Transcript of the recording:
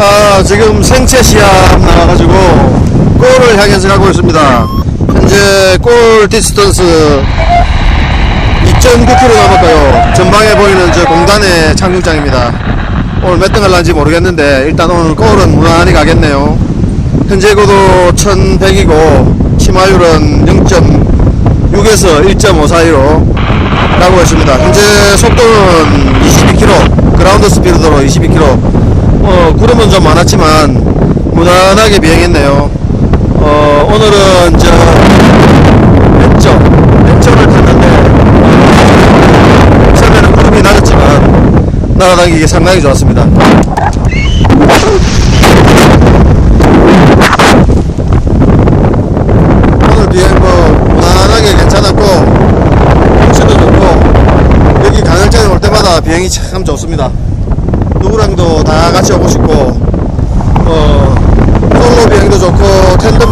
아, 지금 생체 시합 나와가지고 골을 향해서 가고 있습니다. 현재 골 디스턴스 2.9km 남았고요. 전방에 보이는 저 공단의 착륙장입니다. 오늘 몇등 할란지 모르겠는데 일단 오늘 골은 무난히 가겠네요. 현재 고도 1100이고 치마율은 0.6에서 1.5 사이로 가고 있습니다. 현재 속도는 22km, 그라운드 스피드로 22km. 어, 구름은 좀 많았지만 무난하게 비행했네요. 어, 오늘은 저 왼쪽, 왼쪽을 탔는데 처음에는 구름이 낮았지만 날아다니기 상당히 좋았습니다. 오늘 비행 뭐 무난하게 괜찮았고 경치도 좋고 여기 강을장에 올 때마다 비행이 참 좋습니다. 누구랑도 다 같이 오고 싶고